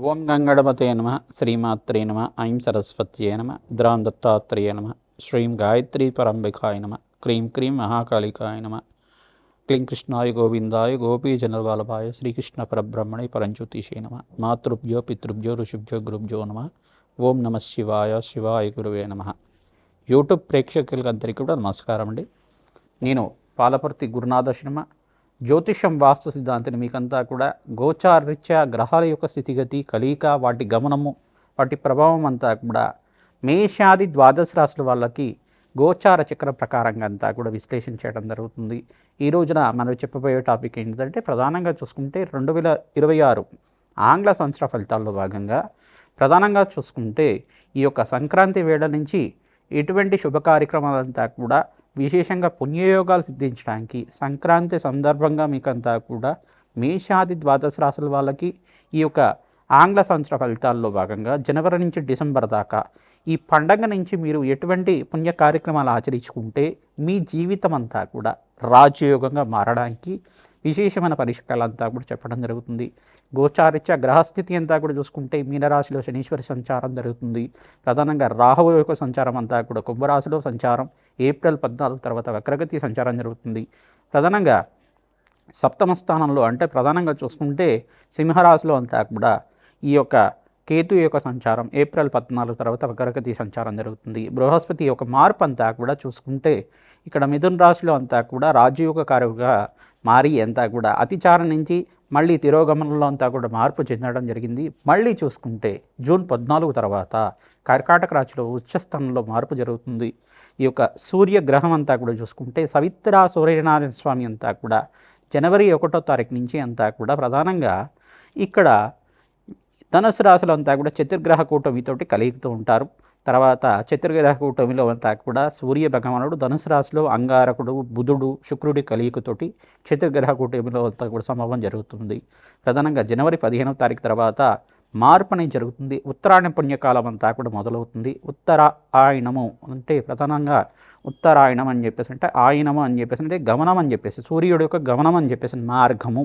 ఓం గంగడమతే నమ శ్రీమాత్రే నమ ఐం సరస్వత్యే నమ ద్రాం దత్తాత్రేయ నమ శ్రీం గాయత్రీ పరంబికాయ నమ క్రీం క్రీం మహాకాళికాయ నమ క్లీం కృష్ణాయ గోవిందాయ గోపీజనవల్లభాయ శ్రీకృష్ణ పరబ్రహ్మణే పరంజ్యోతిషే నమ మాతృభ్యో పితృభ్యో ఋషిభ్యో గురుభ్యో నమ ఓం నమ శివాయ శివాయ గురువే నమ. యూట్యూబ్ ప్రేక్షకులందరికీ కూడా నమస్కారం అండి నేను పాలపర్తి గురునాథ శర్మ జ్యోతిషం వాస్తు సిద్ధాంతిని మీకంతా కూడా గోచారరీత్యా గ్రహాల యొక్క స్థితిగతి కలియిక వాటి గమనము వాటి ప్రభావం అంతా కూడా మేషాది ద్వాదశ రాశుల వాళ్ళకి గోచార చక్ర ప్రకారంగా అంతా కూడా విశ్లేషణ చేయడం జరుగుతుంది. ఈ రోజున మనం చెప్పబోయే టాపిక్ ఏంటంటే ప్రధానంగా చూసుకుంటే రెండు వేల ఇరవై ఆరు ఆంగ్ల సంవత్సర ఫలితాల్లో భాగంగా ప్రధానంగా చూసుకుంటే ఈ యొక్క సంక్రాంతి వేళ నుంచి ఎటువంటి శుభ కార్యక్రమాలంతా కూడా విశేషంగా పుణ్యయోగాలు సిద్ధించడానికి సంక్రాంతి సందర్భంగా మీకంతా కూడా మేషాది ద్వాదశ రాసుల వాళ్ళకి ఈ యొక్క ఆంగ్ల సంవత్సర ఫలితాల్లో భాగంగా జనవరి నుంచి డిసెంబర్ దాకా ఈ పండగ నుంచి మీరు ఎటువంటి పుణ్య కార్యక్రమాలు ఆచరించుకుంటే మీ జీవితం అంతా కూడా రాజయోగంగా మారడానికి విశేషమైన పరిష్కారాలు అంతా కూడా చెప్పడం జరుగుతుంది. గోచారిత్య గ్రహస్థితి అంతా కూడా చూసుకుంటే మీనరాశిలో శనీశ్వరి సంచారం జరుగుతుంది. ప్రధానంగా రాహువు యొక్క సంచారం అంతా కూడా కుంభరాశిలో సంచారం. ఏప్రిల్ పద్నాలుగు తర్వాత వక్రగతి సంచారం జరుగుతుంది. ప్రధానంగా సప్తమ స్థానంలో అంటే ప్రధానంగా చూసుకుంటే సింహరాశిలో అంతా కూడా ఈ యొక్క కేతు యొక్క సంచారం ఏప్రిల్ పద్నాలుగు తర్వాత వక్రగతి సంచారం జరుగుతుంది. బృహస్పతి యొక్క మార్పు అంతా కూడా చూసుకుంటే ఇక్కడ మిథున రాశిలో అంతా కూడా రాజయోగ కారుగా మారి అంతా కూడా అతిచారం నుంచి మళ్ళీ తిరోగమనంలో అంతా కూడా మార్పు చెందడం జరిగింది. మళ్ళీ చూసుకుంటే జూన్ పద్నాలుగు తర్వాత కర్కాటక రాశిలో ఉచ్చస్థానంలో మార్పు జరుగుతుంది. ఈ యొక్క సూర్యగ్రహం అంతా కూడా చూసుకుంటే సవిత్ర సూర్యనారాయణ స్వామి అంతా కూడా జనవరి ఒకటో తారీఖు నుంచి అంతా కూడా ప్రధానంగా ఇక్కడ ధనుసు రాశులు అంతా కూడా చతుర్గ్రహ కూటమితోటి కలుగుతూ ఉంటారు. తర్వాత చతుర్గ్రహ కూటమిలో అంతా కూడా సూర్య భగవానుడు ధనుసు రాశిలో అంగారకుడు బుధుడు శుక్రుడి కలియుకతోటి చతుర్గ్రహ కూటమిలో అంతా కూడా సంభవం జరుగుతుంది. ప్రధానంగా జనవరి పదిహేనవ తారీఖు తర్వాత మార్పు అనేది జరుగుతుంది. ఉత్తరాయణ పుణ్యకాలం అంతా కూడా మొదలవుతుంది. ఉత్తర ఆయనము అంటే ప్రధానంగా ఉత్తరాయణం అని చెప్పేసి అంటే ఆయనము అని చెప్పేసి అంటే గమనం అని చెప్పేసి సూర్యుడు యొక్క గమనం అని చెప్పేసి మార్గము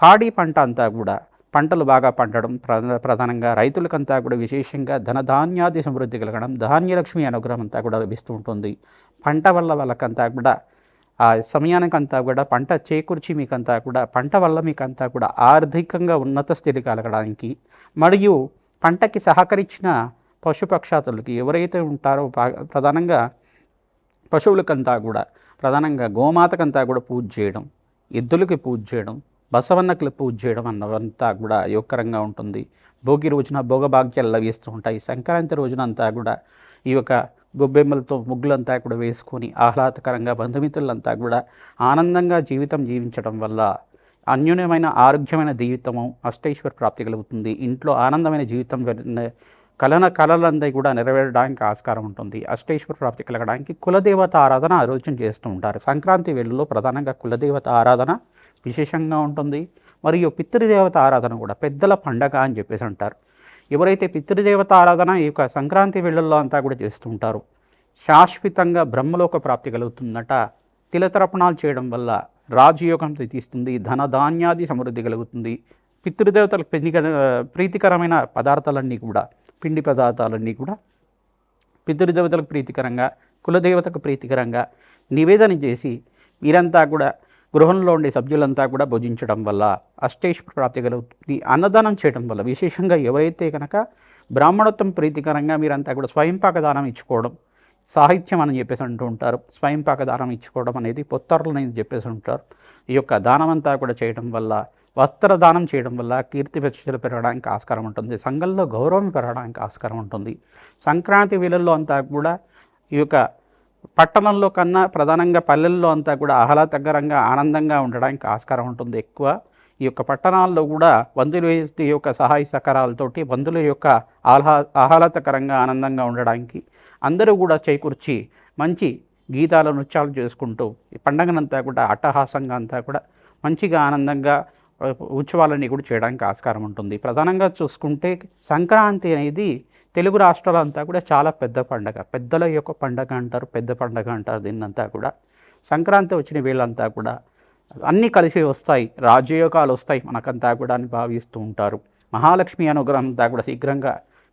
పాడి పంట అంతా కూడా పంటలు బాగా పండడం ప్రధానంగా రైతులకంతా కూడా విశేషంగా ధనధాన్యాది సమృద్ధి కలగడం ధాన్యలక్ష్మి అనుగ్రహం అంతా కూడా లభిస్తూ ఉంటుంది. పంట వల్ల వాళ్ళకంతా కూడా ఆ సమయానికంతా కూడా పంట చేకూర్చి మీకంతా కూడా పంట వల్ల మీకంతా కూడా ఆర్థికంగా ఉన్నత స్థితి కలగడానికి మరియు పంటకి సహకరించిన పశుపక్షాతులకి ఎవరైతే ఉంటారో ప్రధానంగా పశువులకంతా కూడా ప్రధానంగా గోమాతకంతా కూడా పూజ చేయడం ఎద్దులకి పూజ చేయడం బసవన్న పూజ చేయడం అన్నవంతా కూడా యోగకరంగా ఉంటుంది. భోగి రోజున భోగభాగ్యాలు లభిస్తూ ఉంటాయి. సంక్రాంతి రోజున అంతా కూడా ఈ యొక్క గొబ్బెమ్మలతో ముగ్గులంతా కూడా వేసుకొని ఆహ్లాదకరంగా బంధుమిత్రులంతా కూడా ఆనందంగా జీవితం జీవించడం వల్ల అన్యోన్యమైన ఆరోగ్యమైన జీవితము అష్టైశ్వర ప్రాప్తి కలుగుతుంది. ఇంట్లో ఆనందమైన జీవితం కలన కళలందరి కూడా నెరవేరడానికి ఆస్కారం ఉంటుంది. అష్టేశ్వర ప్రాప్తి కలగడానికి కులదేవత ఆరాధన ఆ రోజున చేస్తూ ఉంటారు. సంక్రాంతి వేళల్లో ప్రధానంగా కులదేవత ఆరాధన విశేషంగా ఉంటుంది. మరియు పితృదేవత ఆరాధన కూడా పెద్దల పండగ అని చెప్పేసి అంటారు. ఎవరైతే పితృదేవత ఆరాధన ఈ యొక్క సంక్రాంతి వేళల్లో అంతా కూడా చేస్తూ ఉంటారు శాశ్వతంగా బ్రహ్మలోక ప్రాప్తి కలుగుతుందట. తిలతర్పణాలు చేయడం వల్ల రాజయోగం తీస్తుంది ధన ధాన్యాది సమృద్ధి కలుగుతుంది. పితృదేవతలకు ప్రీతికర ప్రీతికరమైన పదార్థాలన్నీ కూడా పిండి పదార్థాలన్నీ కూడా పితృదేవతలకు ప్రీతికరంగా కులదేవతకు ప్రీతికరంగా నివేదన చేసి మీరంతా కూడా గృహంలో ఉండే సభ్యులంతా కూడా భుజించడం వల్ల అష్టేశ్వర ప్రాప్తి కలుగుతుంది అన్నదానం చేయడం వల్ల. విశేషంగా ఎవరైతే కనుక బ్రాహ్మణత్వం ప్రీతికరంగా మీరంతా కూడా స్వయంపాక దానం ఇచ్చుకోవడం సాహిత్యం అని చెప్పేసి అంటూ ఉంటారు. స్వయంపాక దానం ఇచ్చుకోవడం అనేది పొత్తర్లు అనేది చెప్పేసి ఉంటారు ఈ యొక్క దానం అంతా కూడా చేయడం వల్ల వస్త్రదానం చేయడం వల్ల కీర్తి ప్రతిష్టలు పెరగడానికి ఆస్కారం ఉంటుంది. సంఘంలో గౌరవం పెరగడానికి ఆస్కారం ఉంటుంది. సంక్రాంతి వేళల్లో అంతా కూడా ఈ యొక్క పట్టణంలో కన్నా ప్రధానంగా పల్లెల్లో అంతా కూడా ఆహ్లాదకరంగా ఆనందంగా ఉండడానికి ఆస్కారం ఉంటుంది ఎక్కువ. ఈ యొక్క పట్టణాల్లో కూడా బంధువుల యొక్క సహాయ సహకారాలతోటి బంధువుల యొక్క ఆహ్లా ఆహ్లాదకరంగా ఆనందంగా ఉండడానికి అందరూ కూడా చేకూర్చి మంచి గీతాల నృత్యాలు చేసుకుంటూ ఈ పండగనంతా కూడా అట్టహాసంగా అంతా కూడా మంచిగా ఆనందంగా ఉత్సవాలన్నీ కూడా చేయడానికి ఆస్కారం ఉంటుంది. ప్రధానంగా చూసుకుంటే సంక్రాంతి అనేది తెలుగు రాష్ట్రాలంతా కూడా చాలా పెద్ద పండగ. పెద్దల యొక్క పండగ అంటారు పెద్ద పండగ అంటారు దీన్నంతా కూడా. సంక్రాంతి వచ్చిన వీళ్ళంతా కూడా అన్నీ కలిసి వస్తాయి. రాజయోగాలు వస్తాయి మనకంతా కూడా అని భావిస్తూ ఉంటారు. మహాలక్ష్మి అనుగ్రహం అంతా కూడా శీఘ్రంగా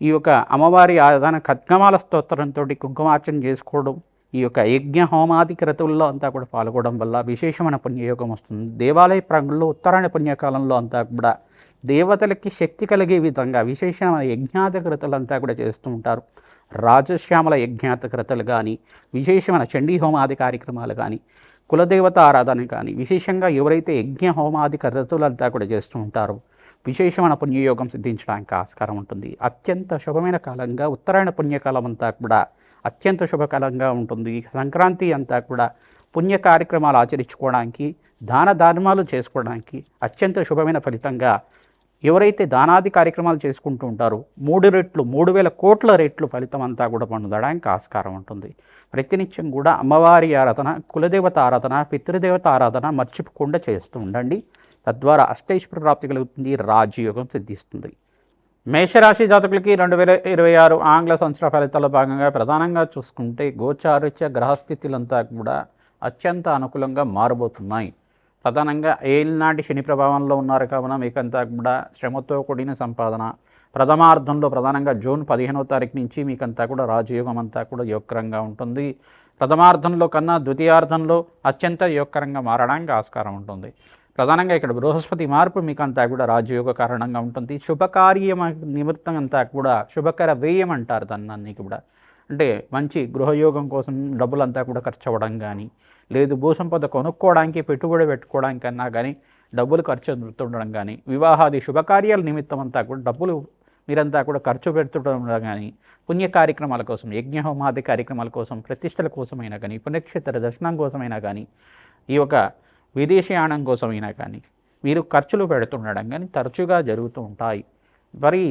ఈ యొక్క అమ్మవారి ఆరాధన ఖద్గమాల స్తోత్రంతో కుంకుమార్చన చేసుకోవడం ఈ యొక్క యజ్ఞ హోమాది క్రతువుల్లో అంతా కూడా పాల్గొనడం వల్ల విశేషమైన పుణ్యయోగం వస్తుంది. దేవాలయ ప్రాంగణంలో ఉత్తరాయణ పుణ్యకాలంలో అంతా కూడా దేవతలకి శక్తి కలిగే విధంగా విశేషమైన యజ్ఞాత అంతా కూడా చేస్తూ ఉంటారు. రాజశ్యామల యజ్ఞాత కానీ విశేషమైన చండీ హోమాది కార్యక్రమాలు కానీ కులదేవత ఆరాధన కానీ విశేషంగా ఎవరైతే యజ్ఞ హోమాది క్రతులంతా కూడా చేస్తూ ఉంటారో విశేషమైన పుణ్యయోగం సిద్ధించడానికి ఆస్కారం ఉంటుంది. అత్యంత శుభమైన కాలంగా ఉత్తరాయణ పుణ్యకాలం అంతా కూడా అత్యంత శుభకాలంగా ఉంటుంది. సంక్రాంతి అంతా కూడా పుణ్య కార్యక్రమాలు ఆచరించుకోవడానికి దాన ధర్మాలు చేసుకోవడానికి అత్యంత శుభమైన ఫలితంగా ఎవరైతే దానాది కార్యక్రమాలు చేసుకుంటూ ఉంటారో మూడు రెట్లు మూడు వేల కోట్ల రెట్లు ఫలితం అంతా కూడా పొందడానికి ఆస్కారం ఉంటుంది. ప్రతినిత్యం కూడా అమ్మవారి ఆరాధన కులదేవత ఆరాధన పితృదేవత ఆరాధన మర్చిపోకుండా చేస్తూ ఉండండి. తద్వారా అష్టైశ్వర ప్రాప్తి కలుగుతుంది రాజయోగం సిద్ధిస్తుంది. మేషరాశి జాతకులకి రెండు వేల ఇరవై ఆరు ఆంగ్ల సంవత్సర ఫలితాల్లో భాగంగా ప్రధానంగా చూసుకుంటే గోచారిత్య గ్రహస్థితులంతా కూడా అత్యంత అనుకూలంగా మారబోతున్నాయి. ప్రధానంగా ఏలినాటి శని ప్రభావంలో ఉన్నారు కావున మీకంతా కూడా శ్రమతో కూడిన సంపాదన. ప్రథమార్థంలో ప్రధానంగా జూన్ పదిహేనవ తారీఖు నుంచి మీకంతా కూడా రాజయోగం అంతా కూడా యోగకరంగా ఉంటుంది. ప్రథమార్థంలో కన్నా ద్వితీయార్థంలో అత్యంత యోగకరంగా మారడానికి ఆస్కారం ఉంటుంది. ప్రధానంగా ఇక్కడ బృహస్పతి మార్పు మీకు అంతా కూడా రాజయోగ కారణంగా ఉంటుంది. శుభకార్యం నిమిత్తం అంతా కూడా శుభకర వ్యయం అంటారు దాన్ని అన్ని కూడా. అంటే మంచి గృహయోగం కోసం డబ్బులంతా కూడా ఖర్చు అవ్వడం కానీ లేదు భూసంపద కొనుక్కోవడానికి పెట్టుబడి పెట్టుకోవడానికి అన్నా కానీ డబ్బులు ఖర్చు ఉండడం కానీ వివాహాది శుభకార్యాల నిమిత్తం అంతా కూడా డబ్బులు మీరంతా కూడా ఖర్చు పెడుతుండడం కానీ పుణ్య కార్యక్రమాల కోసం యజ్ఞహోమాది కార్యక్రమాల కోసం ప్రతిష్టల కోసమైనా కానీ పుణ్యక్షేత్ర దర్శనం కోసమైనా కానీ ఈ యొక్క విదేశీయానం కోసమైనా కానీ మీరు ఖర్చులు పెడుతుండడం కానీ తరచుగా జరుగుతూ ఉంటాయి. మరి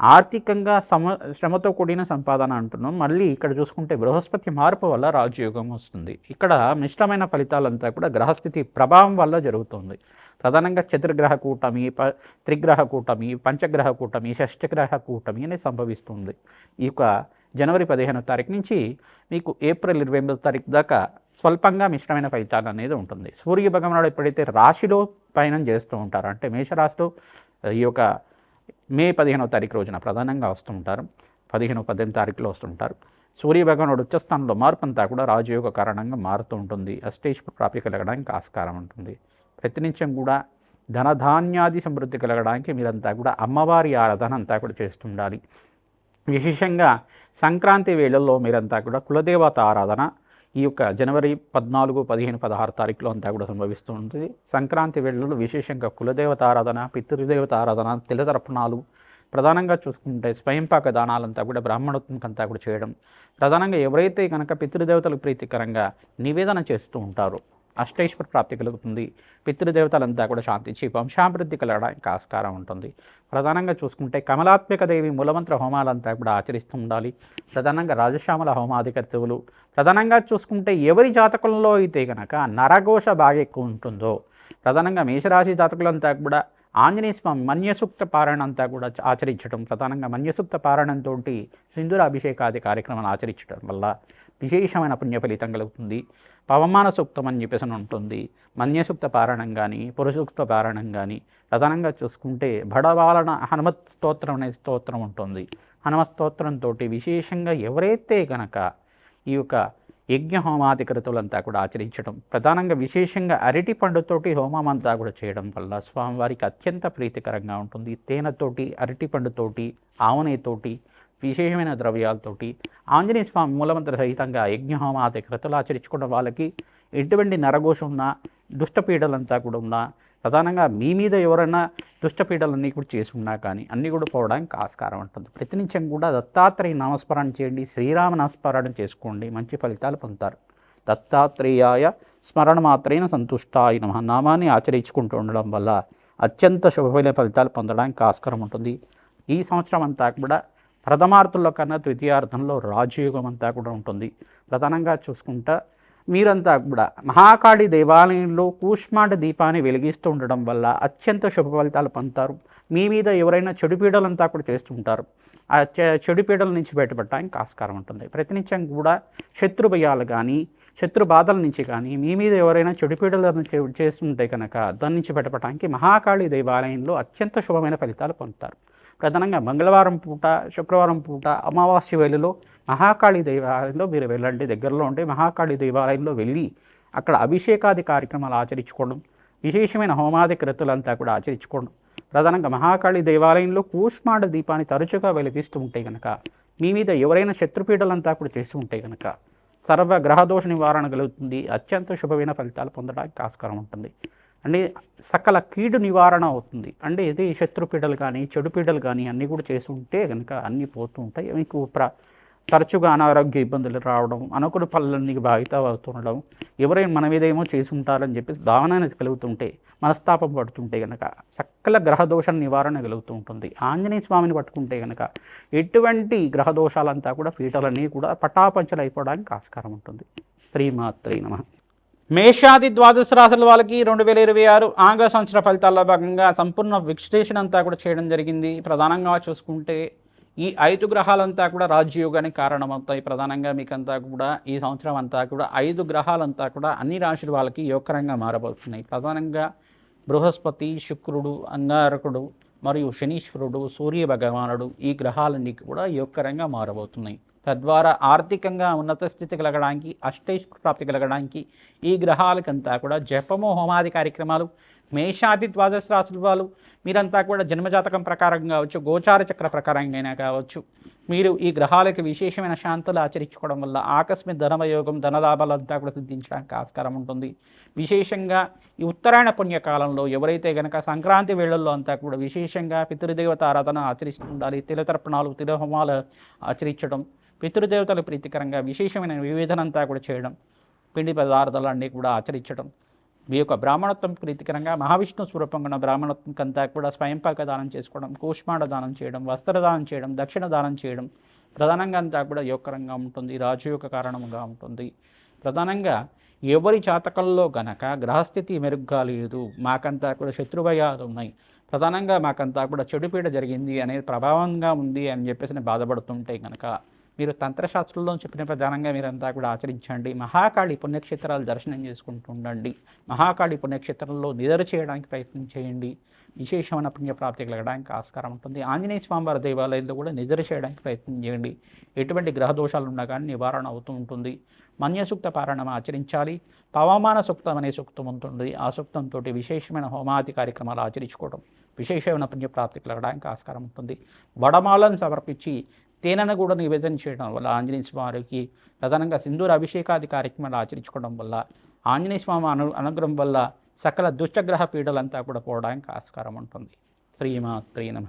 ఆర్థికంగా సమ శ్రమతో కూడిన సంపాదన అంటున్నాం. మళ్ళీ ఇక్కడ చూసుకుంటే బృహస్పతి మార్పు వల్ల రాజయోగం వస్తుంది. ఇక్కడ మిశ్రమైన ఫలితాలంతా కూడా గ్రహస్థితి ప్రభావం వల్ల జరుగుతుంది. ప్రధానంగా చతుర్గ్రహ కూటమి ప త్రిగ్రహ కూటమి పంచగ్రహ కూటమి షష్ఠగ్రహ కూటమి అనేది సంభవిస్తుంది. ఈ యొక్క జనవరి పదిహేనో తారీఖు నుంచి మీకు ఏప్రిల్ ఇరవై ఎనిమిదో తారీఖు దాకా స్వల్పంగా మిశ్రమైన ఫలితాలు అనేది ఉంటుంది. సూర్య భగవానుడు ఎప్పుడైతే రాశిలో పయనం చేస్తూ ఉంటారు అంటే మేషరాశిలో ఈ యొక్క మే పదిహేనవ తారీఖు రోజున ప్రధానంగా వస్తూ ఉంటారు. పదిహేను పద్దెనిమిది తారీఖులో వస్తుంటారు సూర్య భగవానుడు ఉచ్చస్థానంలో మార్పు అంతా కూడా రాజయోగ కారణంగా మారుతూ ఉంటుంది. అష్టేశ్వర ప్రాప్తి కలగడానికి ఆస్కారం ఉంటుంది. ప్రతినిత్యం కూడా ధనధాన్యాది సమృద్ధి కలగడానికి మీరంతా కూడా అమ్మవారి ఆరాధన అంతా కూడా చేస్తుండాలి. విశేషంగా సంక్రాంతి వేళల్లో మీరంతా కూడా కులదేవత ఆరాధన ఈ యొక్క జనవరి పద్నాలుగు పదిహేను పదహారు తారీఖులో అంతా కూడా సంభవిస్తూ ఉంటుంది. సంక్రాంతి వేళల్లో విశేషంగా కులదేవత ఆరాధన పితృదేవత ఆరాధన తిలతర్పణాలు ప్రధానంగా చూసుకుంటే స్వయంపాక దానాలంతా కూడా బ్రాహ్మణోత్మకంతా కూడా చేయడం. ప్రధానంగా ఎవరైతే కనుక పితృదేవతలకు ప్రీతికరంగా నివేదన చేస్తూ ఉంటారో అష్టైశ్వర ప్రాప్తి కలుగుతుంది. పితృదేవతలంతా కూడా శాంతించి వంశాభివృద్ధి కలగడానికి ఆస్కారం ఉంటుంది. ప్రధానంగా చూసుకుంటే కమలాత్మిక దేవి మూలమంత్ర హోమాలంతా కూడా ఆచరిస్తూ ఉండాలి. ప్రధానంగా రాజశ్యామల హోమాధికర్తువులు ప్రధానంగా చూసుకుంటే ఎవరి జాతకంలో అయితే కనుక నరఘోష బాగా ఎక్కువ ఉంటుందో ప్రధానంగా మేషరాశి జాతకులంతా కూడా ఆంజనేయ స్వామి మన్యసూక్త పారాయణంతా కూడా ఆచరించడం ప్రధానంగా మన్యసూక్త పారాయణంతో సింధూర అభిషేకాది కార్యక్రమాలు ఆచరించడం వల్ల విశేషమైన పుణ్య ఫలితం కలుగుతుంది. పవమాన సూక్తం అని చెప్పేసి ఉంటుంది. మన్యసూక్త పారాయణం కానీ పురుషూక్త పారాయణం కానీ ప్రధానంగా చూసుకుంటే బడవాలన హనుమత్ స్తోత్రం అనే స్తోత్రం ఉంటుంది. హనుమత్ స్తోత్రంతో విశేషంగా ఎవరైతే కనుక ఈ యొక్క యజ్ఞహోమాధికృతులంతా కూడా ఆచరించడం ప్రధానంగా విశేషంగా అరటి పండుతోటి హోమం అంతా కూడా చేయడం వల్ల స్వామివారికి అత్యంత ప్రీతికరంగా ఉంటుంది. తేనెతోటి అరటి పండుతోటి ఆవనేతోటి విశేషమైన ద్రవ్యాలతోటి ఆంజనేయ స్వామి మూలమంత్ర సహితంగా యజ్ఞహోమాది హోమాధికృతులు ఆచరించుకున్న వాళ్ళకి ఎటువంటి నరఘోష ఉన్నా దుష్టపీడలంతా కూడా ఉన్నా ప్రధానంగా మీ మీద ఎవరైనా దుష్టపీడలన్నీ కూడా చేసి ఉన్నా కానీ అన్నీ కూడా పోవడానికి ఆస్కారం ఉంటుంది. ప్రతినిత్యం కూడా దత్తాత్రేయ నామస్మరణ చేయండి శ్రీరామ నామస్మరణ చేసుకోండి మంచి ఫలితాలు పొందుతారు. దత్తాత్రేయాయ స్మరణ మాత్రైన సంతుష్టాయ నమ. నామాన్ని ఆచరించుకుంటూ ఉండడం వల్ల అత్యంత శుభమైన ఫలితాలు పొందడానికి ఆస్కారం ఉంటుంది. ఈ సంవత్సరం అంతా కూడా ప్రథమార్థంలో కన్నా ద్వితీయార్థంలో రాజయోగం అంతా కూడా ఉంటుంది. ప్రధానంగా చూసుకుంటా మీరంతా కూడా మహాకాళి దేవాలయంలో కూష్మాండ దీపాన్ని వెలిగిస్తూ ఉండడం వల్ల అత్యంత శుభ ఫలితాలు పొందుతారు. మీ మీద ఎవరైనా చెడు పీడలంతా కూడా చేస్తుంటారు ఆ చె- చెడు పీడల నుంచి బయటపడడానికి ఆస్కారం ఉంటుంది. ప్రతినిత్యం కూడా శత్రు భయాలు కానీ శత్రు బాధల నుంచి కానీ మీ మీద ఎవరైనా చెడు పీడలను చే- చేస్తుంటే కనుక దాని నుంచి బయటపడటానికి మహాకాళి దేవాలయంలో అత్యంత శుభమైన ఫలితాలు పొందుతారు. ప్రధానంగా మంగళవారం పూట శుక్రవారం పూట అమావాస్య వేళలో మహాకాళి దేవాలయంలో మీరు వెళ్ళండి. దగ్గరలో ఉంటే మహాకాళి దేవాలయంలో వెళ్ళి అక్కడ అభిషేకాది కార్యక్రమాలు ఆచరించుకోవడం విశేషమైన హోమాది క్రతులంతా కూడా ఆచరించుకోవడం ప్రధానంగా మహాకాళి దేవాలయంలో కూష్మాండ దీపాన్ని తరచుగా వెలిగిస్తూ ఉంటే కనుక మీ మీద ఎవరైనా శత్రుపీడలంతా కూడా చేసి ఉంటే కనుక సర్వ గ్రహదోష నివారణ కలుగుతుంది. అత్యంత శుభమైన ఫలితాలు పొందడానికి ఆస్కారం ఉంటుంది. అంటే సకల కీడు నివారణ అవుతుంది. అంటే ఇది శత్రుపీడలు కానీ చెడు పీడలు కానీ అన్నీ కూడా చేసి ఉంటే కనుక అన్నీ పోతూ ఉంటాయి. మీకు ప్ర తరచుగా అనారోగ్య ఇబ్బందులు రావడం అనుకున్న పనులన్నీ బాధిత అవుతుండడం ఎవరైనా మన మీద ఏమో చేసి ఉంటారని చెప్పేసి భావన అనేది కలుగుతుంటే మనస్తాపం పడుతుంటే కనుక సకల గ్రహదోష నివారణ కలుగుతూ ఉంటుంది. ఆంజనేయ స్వామిని పట్టుకుంటే కనుక ఎటువంటి గ్రహదోషాలంతా కూడా పీటలన్నీ కూడా పటాపంచలు అయిపోవడానికి ఆస్కారం ఉంటుంది. శ్రీమాత్రే నమ. మేషాది ద్వాదశ రాశుల వాళ్ళకి రెండు వేల ఇరవై ఆరు ఆంగ్ల సంవత్సర ఫలితాల్లో భాగంగా సంపూర్ణ విశ్లేషణ అంతా కూడా చేయడం జరిగింది. ప్రధానంగా చూసుకుంటే ఈ ఐదు గ్రహాలంతా కూడా రాజ్యయోగానికి కారణమవుతాయి. ప్రధానంగా మీకంతా కూడా ఈ సంవత్సరం అంతా కూడా ఐదు గ్రహాలంతా కూడా అన్ని రాశుల వాళ్ళకి యోగకరంగా మారబోతున్నాయి. ప్రధానంగా బృహస్పతి శుక్రుడు అంగారకుడు మరియు శనీశ్వరుడు సూర్య భగవానుడు ఈ గ్రహాలన్నీ కూడా యోగకరంగా మారబోతున్నాయి. తద్వారా ఆర్థికంగా ఉన్నత స్థితి కలగడానికి అష్టైశ్వర ప్రాప్తి కలగడానికి ఈ గ్రహాలకంతా కూడా జపము హోమాది కార్యక్రమాలు మేషాది ద్వాదశ రాశుల వాళ్ళు మీరంతా కూడా జన్మజాతకం ప్రకారం కావచ్చు గోచార చక్ర ప్రకారంగా కావచ్చు మీరు ఈ గ్రహాలకు విశేషమైన శాంతులు ఆచరించుకోవడం వల్ల ఆకస్మిక ధనవయోగం ధనలాభాలంతా కూడా సిద్ధించడానికి ఆస్కారం ఉంటుంది. విశేషంగా ఈ ఉత్తరాయణ పుణ్యకాలంలో ఎవరైతే గనక సంక్రాంతి వేళల్లో అంతా కూడా విశేషంగా పితృదేవత ఆరాధన ఆచరిస్తూ ఉండాలి తిలతర్పణాలు తిలహోమాలు ఆచరించడం పితృదేవతల ప్రీతికరంగా విశేషమైన వివేదనంతా కూడా చేయడం పిండి పదార్థాలన్నీ కూడా ఆచరించడం. మీ యొక్క బ్రాహ్మణత్వం ప్రీతికరంగా మహావిష్ణు స్వరూపంగా ఉన్న బ్రాహ్మణత్వంకంతా కూడా స్వయంపాక దానం చేసుకోవడం కూష్మాండ దానం చేయడం వస్త్రదానం చేయడం దక్షిణ దానం చేయడం ప్రధానంగా అంతా కూడా యోగకరంగా ఉంటుంది రాజయోగ కారణంగా ఉంటుంది. ప్రధానంగా ఎవరి జాతకంలో గనక గ్రహస్థితి మెరుగ్గా లేదు మాకంతా కూడా శత్రుభయాలు ఉన్నాయి ప్రధానంగా మాకంతా కూడా చెడుపీడ జరిగింది అనేది ప్రభావంగా ఉంది అని చెప్పేసి బాధపడుతుంటే కనుక మీరు తంత్రశాస్త్రంలో చెప్పిన ప్రధానంగా మీరంతా కూడా ఆచరించండి. మహాకాళి పుణ్యక్షేత్రాలు దర్శనం చేసుకుంటూ ఉండండి. మహాకాళి పుణ్యక్షేత్రంలో నిద్ర చేయడానికి ప్రయత్నం చేయండి. విశేషమైన పుణ్యప్రాప్తి కలగడానికి ఆస్కారం ఉంటుంది. ఆంజనేయ స్వామివారి దేవాలయంలో కూడా నిద్ర చేయడానికి ప్రయత్నం చేయండి. ఎటువంటి గ్రహదోషాలు ఉన్నా కానీ నివారణ అవుతూ ఉంటుంది. మన్యసూక్త పారాయణం ఆచరించాలి. పవమాన సూక్తం అనే సూక్తం ఉంటుంది. ఆ సూక్తంతో విశేషమైన హోమాది కార్యక్రమాలు ఆచరించుకోవడం విశేషమైన పుణ్యప్రాప్తి కలగడానికి ఆస్కారం ఉంటుంది. వడమాలను సమర్పించి తేనెను కూడా నివేదన చేయడం వల్ల ఆంజనేయ స్వామికి ప్రధానంగా సింధూర అభిషేకాది కార్యక్రమాలు ఆచరించుకోవడం వల్ల ఆంజనేయ స్వామి అను అనుగ్రహం వల్ల సకల దుష్టగ్రహ పీడలంతా కూడా పోవడానికి ఆస్కారం ఉంటుంది. శ్రీమాత్రీ నమ.